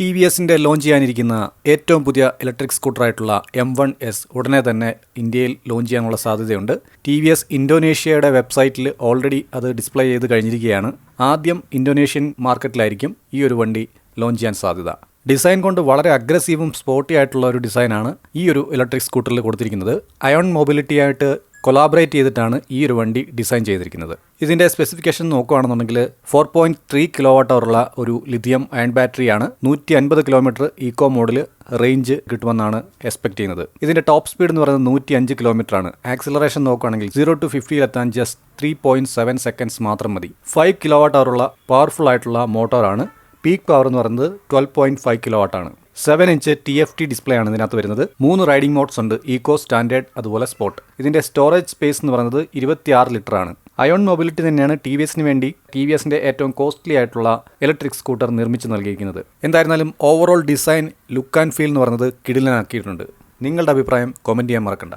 T V എസിന്റെ launch ചെയ്യാനിരിക്കുന്ന ഏറ്റവും പുതിയ ഇലക്ട്രിക് സ്കൂട്ടറായിട്ടുള്ള എം വൺ എസ് ഉടനെ തന്നെ ഇന്ത്യയിൽ ലോഞ്ച് ചെയ്യാനുള്ള സാധ്യതയുണ്ട്. ടി വി എസ് ഇന്തോനേഷ്യയുടെ വെബ്സൈറ്റിൽ ഓൾറെഡി അത് ഡിസ്പ്ലേ ചെയ്ത് കഴിഞ്ഞിരിക്കുകയാണ്. ആദ്യം ഇന്തോനേഷ്യൻ മാർക്കറ്റിലായിരിക്കും ഈ ഒരു വണ്ടി ലോഞ്ച് ചെയ്യാൻ സാധ്യത. ഡിസൈൻ കൊണ്ട് വളരെ അഗ്രസീവും സ്പോർട്ടി ആയിട്ടുള്ള ഒരു ഡിസൈനാണ് ഈ ഒരു ഇലക്ട്രിക് സ്കൂട്ടറിൽ കൊടുത്തിരിക്കുന്നത്. അയോൺ മൊബിലിറ്റി ആയിട്ട് കൊളാബറേറ്റ് ചെയ്തിട്ടാണ് ഈ ഒരു വണ്ടി ഡിസൈൻ ചെയ്തിരിക്കുന്നത്. ഇതിന്റെ സ്പെസിഫിക്കേഷൻ നോക്കുകയാണെന്നുണ്ടെങ്കിൽ four point three kilo watt അവറുള്ള ഒരു ലിഥിയം അയൺ ബാറ്ററിയാണ് നൂറ്റി അൻപത് കിലോമീറ്റർ ഈക്കോ മോഡിൽ റേഞ്ച് കിട്ടുമെന്നാണ് എക്സ്പെക്ട് ചെയ്യുന്നത്. ഇതിന്റെ ടോപ്പ് സ്പീഡ് എന്ന് പറയുന്നത് നൂറ്റി അഞ്ച് കിലോമീറ്റർ ആണ് ആക്സിലറേഷൻ നോക്കുകയാണെങ്കിൽ zero to ഫിഫ്റ്റിയിലെത്താൻ just three point seven seconds മാത്രം മതി. ഫൈവ് കിലോ വാട്ട് അവറുള്ള പവർഫുൾ ആയിട്ടുള്ള മോട്ടോറാണ് പീക്ക് പവർ എന്ന് പറയുന്നത് twelve point five kilo വാട്ടാണ് seven inch T F T display ആണ് ഇതിനകത്ത് വരുന്നത്. മൂന്ന് റൈഡിംഗ് മോഡ്സ് ഉണ്ട് ഈക്കോ സ്റ്റാൻഡേർഡ് അതുപോലെ സ്പോട്ട് ഇതിന്റെ സ്റ്റോറേജ് സ്പേസ് എന്ന് പറയുന്നത് ഇരുപത്തിയാറ് ലിറ്റർ ആണ്. അയോൺ മൊബിലിറ്റി തന്നെയാണ് ടി വി എസിന് വേണ്ടി ടി വി എസിന്റെ ഏറ്റവും കോസ്റ്റ്ലി ആയിട്ടുള്ള ഇലക്ട്രിക് സ്കൂട്ടർ നിർമ്മിച്ച് നൽകിയിരിക്കുന്നത്. എന്തായിരുന്നാലും overall design look and feel എന്ന് പറയുന്നത് കിടിലനാക്കിയിട്ടുണ്ട്. നിങ്ങളുടെ അഭിപ്രായം കമന്റ് ചെയ്യാൻ മറക്കണ്ട.